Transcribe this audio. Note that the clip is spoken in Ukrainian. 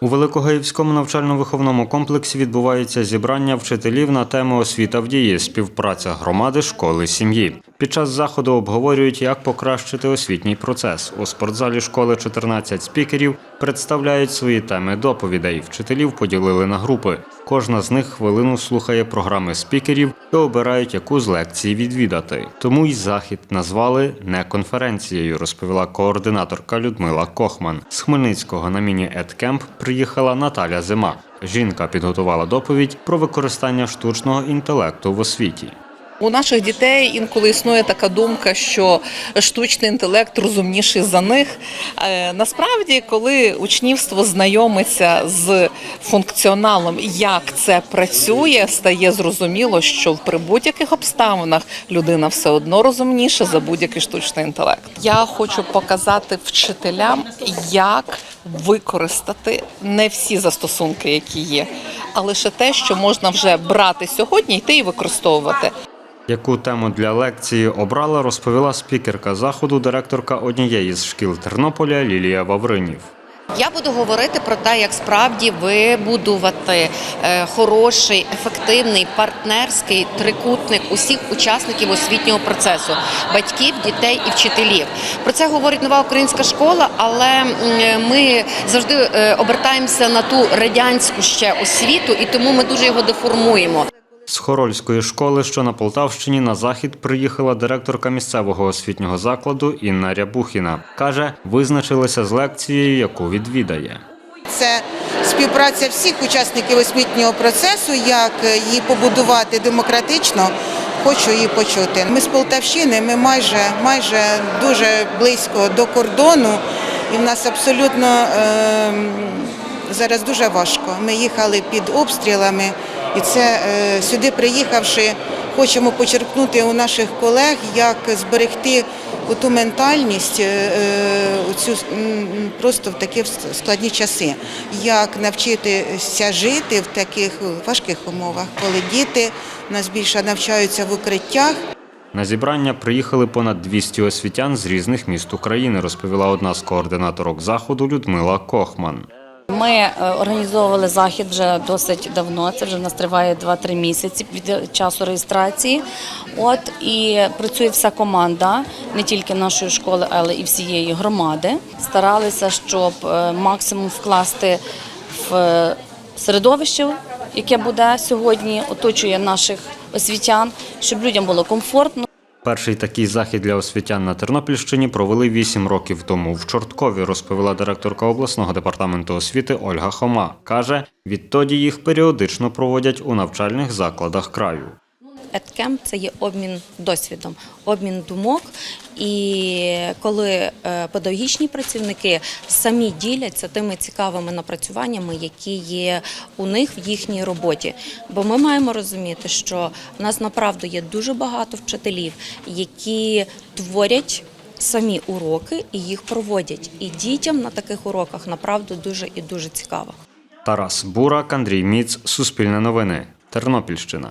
У Великогаївському навчально-виховному комплексі відбувається зібрання вчителів на тему освіта в дії, співпраця громади, школи, сім'ї. Під час заходу обговорюють, як покращити освітній процес. У спортзалі школи 14 спікерів представляють свої теми доповідей. Вчителів поділили на групи. Кожна з них хвилину слухає програми спікерів і обирають, яку з лекцій відвідати. Тому й захід назвали не конференцією, розповіла координаторка Людмила Кохман. З Хмельницького на міні-едкемп приїхала Наталя Зима. Жінка підготувала доповідь про використання штучного інтелекту в освіті. У наших дітей інколи існує така думка, що штучний інтелект розумніший за них. Е, Насправді, коли учнівство знайомиться з функціоналом, як це працює, стає зрозуміло, що при будь-яких обставинах людина все одно розумніша за будь-який штучний інтелект. Я хочу показати вчителям, як використати не всі застосунки, які є, а лише те, що можна вже брати сьогодні, йти і використовувати. Яку тему для лекції обрала, розповіла спікерка заходу, директорка однієї з шкіл Тернополя Лілія Вавринів. Я буду говорити про те, як справді вибудувати е, хороший, ефективний партнерський трикутник усіх учасників освітнього процесу батьків, дітей і вчителів. Про це говорить нова українська школа, але ми завжди е, обертаємося на ту радянську ще освіту, і тому ми дуже його деформуємо. З Хорольської школи, що на Полтавщині, на захід приїхала директорка місцевого освітнього закладу Інна Рябухіна. Каже, визначилася з лекцією, яку відвідає. Це співпраця всіх учасників освітнього процесу, як її побудувати демократично. Хочу її почути. Ми з Полтавщини, ми майже майже дуже близько до кордону, і в нас абсолютно е, зараз дуже важко. Ми їхали під обстрілами, і це е, сюди приїхавши, хочемо почерпнути у наших колег, як зберегти ту ментальність е, цю просто в такі складні часи, як навчитися жити в таких важких умовах, коли діти нас більше навчаються в укриттях. На зібрання приїхали понад 200 освітян з різних міст України, розповіла одна з координаторок заходу Людмила Кохман. Ми е, організовували захід вже досить давно. Це вже в нас триває 2-3 місяці від часу реєстрації. От і працює вся команда, не тільки нашої школи, але і всієї громади. Старалися, щоб е, максимум вкласти в е, середовище, яке буде сьогодні, оточує наших освітян, щоб людям було комфортно. Перший такий захід для освітян на Тернопільщині провели вісім років тому в Чорткові, розповіла директорка обласного департаменту освіти Ольга Хома. Каже, відтоді їх періодично проводять у навчальних закладах краю. Едкемп – це є обмін досвідом, обмін думок. І коли е, педагогічні працівники самі діляться тими цікавими напрацюваннями, які є у них в їхній роботі. Бо ми маємо розуміти, що в нас направду є дуже багато вчителів, які творять. Самі уроки і їх проводять. І дітям на таких уроках направду дуже і дуже цікаво. Тарас Бурак, Андрій Міц, Суспільне новини, Тернопільщина.